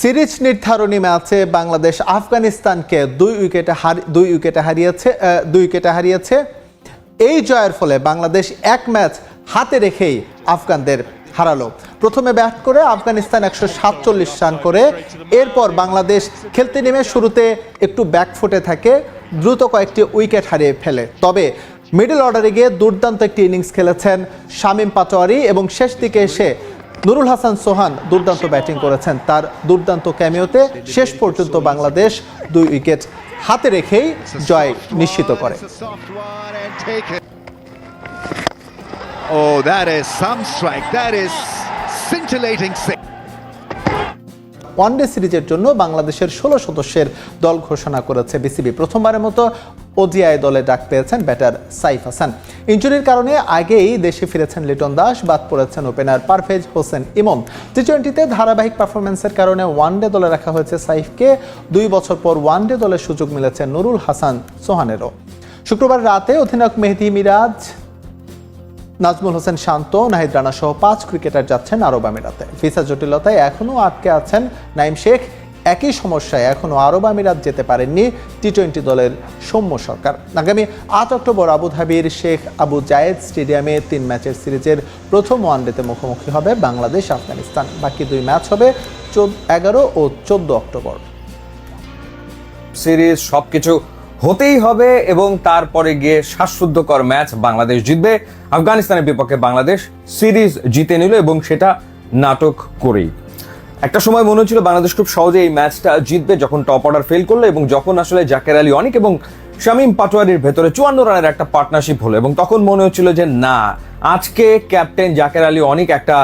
Series নির্ধারণী ম্যাচে বাংলাদেশ আফগানিস্তানকে দুই উইকেটে দুই উইকেটে হারিয়েছে দুই উইকেটে হারিয়েছে। এই জয়ের ফলে বাংলাদেশ এক ম্যাচ হাতে রেখেই আফগানদের হারালো। প্রথমে ব্যাট করে আফগানিস্তান একশো সাতচল্লিশ রান করে, এরপর বাংলাদেশ খেলতে নেমে শুরুতে একটু ব্যাকফুটে থাকে, দ্রুত কয়েকটি উইকেট হারিয়ে ফেলে। তবে মিডল অর্ডারে গিয়ে দুর্দান্ত একটি ইনিংস খেলেছেন শামীম পাটোয়ারি এবং শেষ দিকে এসে নুরুল হাসান সোহান দুর্দান্ত ব্যাটিং করেছেন তার দুর্দান্ত ক্যামিওতে শেষ পর্যন্ত বাংলাদেশ দুই উইকেট হাতে রেখেই জয় নিশ্চিত করে Oh, that is some strike. That is scintillating six. One day সিরিজের জন্য বাংলাদেশের ষোলো সদস্যের দল ঘোষণা করেছে বিসিবি। প্রথমবারের মতো ওডিআই দলে ডাক পেয়েছেন ব্যাটার সাইফ হাসান। ইঞ্জুরির কারণে আগেই দেশে ফিরেছেন লিটন দাস, বাদ পড়েছেন ওপেনার পারভেজ হোসেন ইমন। টি টোয়েন্টিতে ধারাবাহিক পারফরমেন্সের কারণে ওয়ানডে দলে রাখা হয়েছে সাইফকে। দুই বছর পর ওয়ানডে দলের সুযোগ মিলেছে নুরুল হাসান সোহানেরও। শুক্রবার রাতে অধিনায়ক মেহেদি মিরাজ নাজমুল হোসেন শান্ত, নাহিদ রানা সহ পাঁচ ক্রিকেটার যাচ্ছেন আরব আমিরাতে। ভিসা জটিলতায় এখনও আটকে আছেন নাইম শেখ। একই সমস্যায় এখনও আরব আমিরাত যেতে পারেননি টি টোয়েন্টি দলের সৌম্য সরকার। আগামী আট অক্টোবর আবুধাবির শেখ আবু জায়েদ স্টেডিয়ামে তিন ম্যাচের সিরিজের প্রথম ওয়ানডেতে মুখোমুখি হবে বাংলাদেশ আফগানিস্তান। বাকি দুই ম্যাচ হবে চোদ্দ, এগারো ও চোদ্দ অক্টোবর। সিরিজ সবকিছু হতেই হবে এবং তারপরে গিয়ে শ্বাসরুদ্ধকর ম্যাচ বাংলাদেশ জিতবে। আফগানিস্তানের বিপক্ষে বাংলাদেশ সিরিজ জিতে নিল এবং সেটা নাটক করেই। একটা সময় মনে হচ্ছিল বাংলাদেশ খুব সহজে এই ম্যাচটা জিতবে যখন টপ অর্ডার ফেল করল এবং যখন আসলে জাকের আলী অনেক এবং শামীম পাটোয়ারির ভেতরে চুয়ান্ন রানের একটা পার্টনারশিপ হলো এবং তখন মনে হচ্ছিল যে না, আজকে ক্যাপ্টেন জাকের আলী অনেক একটা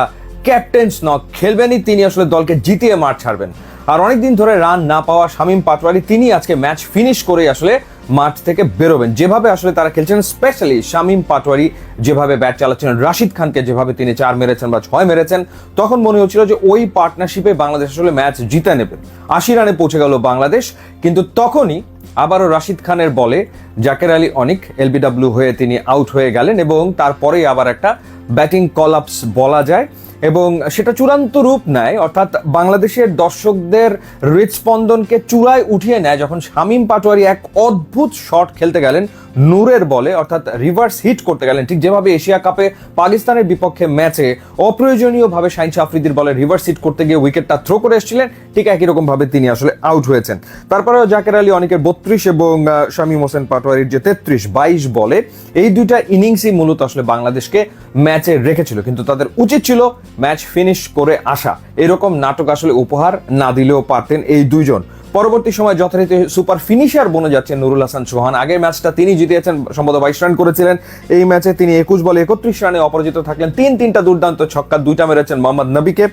ক্যাপ্টেন্স নক খেলবেনই তিনি আসলে দলকে জিতিয়ে মাঠ ছাড়বেন। আর অনেকদিন ধরে রান না পাওয়া শামীম পাটোয়ারি, তিনি আজকে ম্যাচ ফিনিশ করেই আসলে মাঠ থেকে বেরোবেন। যেভাবে আসলে তারা খেলছেন স্পেশালি শামীম পাটোয়ারি যেভাবে ব্যাট চালাচ্ছেন রাশিদ খানকে যেভাবে তিনি চার মেরেছেন বা ছয় মেরেছেন, তখন মনে হচ্ছিল যে ওই পার্টনারশিপে বাংলাদেশ আসলে ম্যাচ জিতে নেবে। আশি রানে পৌঁছে গেল বাংলাদেশ, কিন্তু তখনই আবারও রাশিদ খানের বলে জাকের আলী অনেক, এলবিডব্লিউ হয়ে তিনি আউট হয়ে গেলেন এবং তারপরেই আবার একটা ব্যাটিং কলাপস বলা যায়। এবং সেটা চূড়ান্ত রূপ নেয়, অর্থাৎ বাংলাদেশের দর্শকদের হৃদস্পন্দনকে চূড়ায় উঠিয়ে নেয়, যখন শামীম পাটোয়ারি এক অদ্ভুত শট খেলতে গেলেন নূরের বলে, অর্থাৎ রিভার্স হিট করতে গেলেন। ঠিক যেভাবে এশিয়া কাপে পাকিস্তানের বিপক্ষে ম্যাচে অপ্রয়োজনীয়ভাবে শাহিন আফ্রিদির বলে রিভার্স হিট করতে গিয়ে উইকেটটা থ্রো করে এসেছিলেন, ঠিক একই রকম ভাবে তিনি আসলে আউট হয়েছেন। তারপরেও জাকের আলী অনেকের বত্রিশ এবং শামীম হোসেন পাটোয়ারির যে তেত্রিশ, বাইশ বলে, এই দুইটা ইনিংসই মূলত আসলে বাংলাদেশকে ম্যাচে রেখেছিল। কিন্তু তাদের উচিত ছিল ম্যাচ ফিনিশ করে আসা। এরকম নাটক আসলে উপহার না দিলেও পারতেন এই দুইজন। পরবর্তী সময় যথারীতি সুপার ফিনিশার বনে যাচ্ছেন নুরুল হাসান চৌহান। আগের ম্যাচটা তিনি জিতিয়েছেন সম্ভবত বাইশ রান করেছিলেন। এই ম্যাচে তিনি একুশ বলে একত্রিশ রানে অপরাজিত থাকলেন। তিন তিনটা দুর্দান্ত ছক্কা, দুইটা মেরেছেন মোহাম্মদ নবীকে।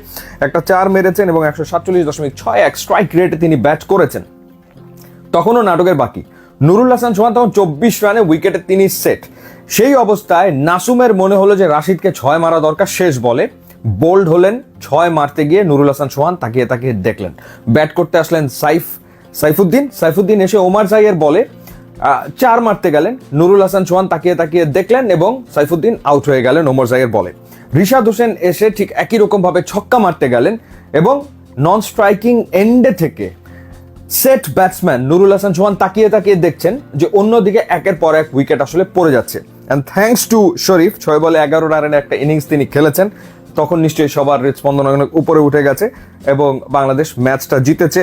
একটা চার মেরেছেন এবং একশো সাতচল্লিশ দশমিক ছয় এক স্ট্রাইক রেটে তিনি ব্যাট করেছেন। তখনও নাটকের বাকি। নুরুল হাসান সোহান তখন চব্বিশ রানে উইকেটে তিনি সেট সেই অবস্থায় নাসুমের মনে হলো যে রাশিদকে ছয় মারা দরকার, শেষ বলে। বোল্ড হলেন, ছয় মারতে গিয়ে নুরুল হাসান সোহান তাকিয়ে তাকিয়ে দেখলেন। ব্যাট করতে আসলেন সাইফ, সাইফুদ্দিন। সাইফুদ্দিন এসে ওমার জাইয়ের বলে চার মারতে গেলেন। নুরুল হাসান সোহান তাকিয়ে তাকিয়ে দেখলেন এবং সাইফুদ্দিন আউট হয়ে গেলেন ওমর জাইয়ের বলে। রিশাদ হোসেন এসে ঠিক একই রকম ভাবে ছক্কা মারতে গেলেন এবং নন স্ট্রাইকিং এন্ডে থেকে সেট ব্যাটসম্যান নুরুল হাসান সোহান তাকিয়ে তাকিয়ে দেখছেন যে অন্যদিকে একের পর এক উইকেট আসলে পড়ে যাচ্ছে। অ্যান্ড থ্যাংকস টু শরীফ, ছয় বলে এগারো রানের একটা ইনিংস তিনি খেলেছেন। তখন নিশ্চয়ই সবার হৃদস্পন্দন অনেক উপরে উঠে গেছে এবং বাংলাদেশ ম্যাচটা জিতেছে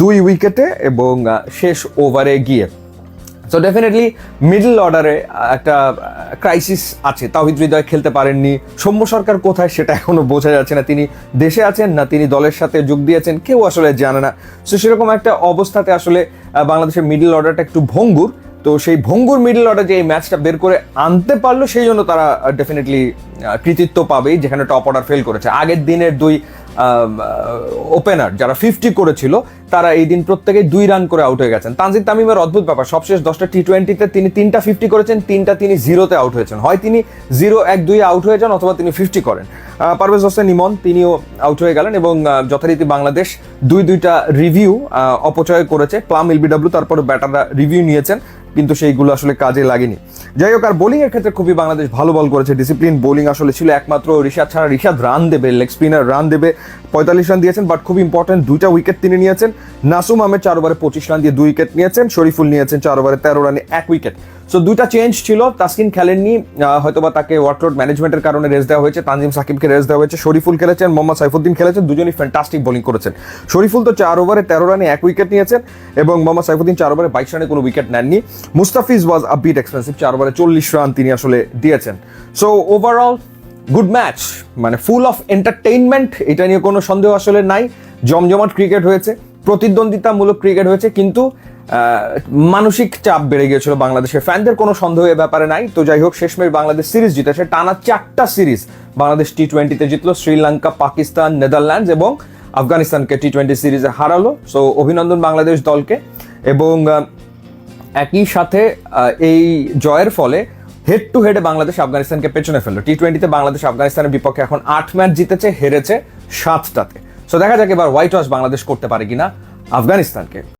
দুই উইকেটে এবং শেষ ওভারে গিয়ে। সো ডেফিনেটলি মিডল অর্ডারে একটা ক্রাইসিস আছে। তাহিদ হৃদয় খেলতে পারেননি। সৌম্য সরকার কোথায় সেটা এখনও বোঝা যাচ্ছে না। তিনি দেশে আছেন না তিনি দলের সাথে যোগ দিয়েছেন? কেউ আসলে জানে না। সো সেরকম একটা অবস্থাতে আসলে বাংলাদেশের মিডল অর্ডারটা একটু ভঙ্গুর। তো সেই ভঙ্গুর মিডল অর্ডার যে এই ম্যাচটা বের করে আনতে পারল, সেই জন্য তারা ডেফিনেটলি কৃতিত্ব পাবেই, যেখানে টপ অর্ডার ফেল করেছে। আগের দিনের দুই ওপেনার যারা ফিফটি করেছিল, তারা এই দিন প্রত্যেকেই দুই রান করে আউট হয়ে গেছেন। তানজিদ তামিমের অদ্ভুত ব্যাপার, সবশেষ দশটা টি টোয়েন্টিতে তিনি তিনটা ফিফটি করেছেন, তিনটা তিনি জিরোতে আউট হয়েছেন। হয় তিনি জিরো এক দুই আউট হয়ে যান অথবা তিনি ফিফটি করেন। পারভেজ হোসেন ইমন, তিনিও আউট হয়ে গেলেন এবং যথারীতি বাংলাদেশ দুই দুইটা রিভিউ অপচয় করেছে। প্লাম এলবিডব্লিউ তারপর ব্যাটাররা রিভিউ নিয়েছেন। কিন্তু সেইগুলো আসলে কাজে লাগেনি। যাই হোক, আর বোলিং এর ক্ষেত্রে খুবই বাংলাদেশ ভালো বল করেছে। ডিসিপ্লিন বোলিং আসলে ছিল একমাত্র ঋষাদ ছাড়া। ঋষাদ রান দেবে লেগ স্পিনার রান দেবে। পঁয়তাল্লিশ রান দিয়েছেন বাট খুব ইম্পর্টেন্ট দুইটা উইকেট তিনি নিয়েছেন। নাসুম আহমেদ চার ওভারে পঁচিশ রান দিয়ে দুই উইকেট নিয়েছেন। শরীফুল নিয়েছেন চার ওভারে তেরো রানে এক উইকেট সো দুইটা চেঞ্জ ছিল। তাসকিন খেলেননি। হয়তোবা তাকে ওয়ার্কলোড ম্যানেজমেন্টের কারণে রেস্ট দেওয়া হয়েছে। তানজিম সাকিবকে রেস্ট দেওয়া হয়েছে। শরীফুল খেলেছেন, মোহাম্মদ সাইফুদ্দিন খেলেছেন। দুজনই ফ্যান্টাস্টিক বোলিং করেছেন। শরীফুল তো চার ওভারে তেরো রানে এক উইকেট নিয়েছেন এবং মোহাম্মদ সাইফুদ্দিন চার ওভারে বাইশ রানে কোনো উইকেট নেননি। Mustafiz was a bit expensive চার ওভারে চল্লিশ রান তিনি আসলে দিয়েছেন। সো ওভারঅল গুড ম্যাচ মানে ফুল অফ এন্টারটেইনমেন্ট এটা নিয়ে কোনো সন্দেহ আসলে নাই। জমজমাট ক্রিকেট হয়েছে, প্রতিদ্বন্দ্বিতামূলক ক্রিকেট হয়েছে, কিন্তু মানসিক চাপ বেড়ে গিয়েছিল বাংলাদেশের ফ্যানদের কোনো সন্দেহ এ ব্যাপারে নাই। তো যাই হোক, শেষমেশ বাংলাদেশ সিরিজ জিতেছে টানা চারটা সিরিজ বাংলাদেশ টি টোয়েন্টিতে জিতলো, শ্রীলঙ্কা, পাকিস্তান, নেদারল্যান্ডস এবং আফগানিস্তানকে টি টোয়েন্টি সিরিজে হারালো। সো অভিনন্দন বাংলাদেশ দলকে এবং একই সাথে এই জয়ের ফলে হেড টু হেডে বাংলাদেশ আফগানিস্তানকে পেছনে ফেলল। টি টোয়েন্টিতে বাংলাদেশ আফগানিস্তানের বিপক্ষে এখন আট ম্যাচ জিতেছে, হেরেছে সাতটাতে। সো দেখা যাক এবার হোয়াইট ওয়াশ বাংলাদেশ করতে পারে কিনা আফগানিস্তানকে।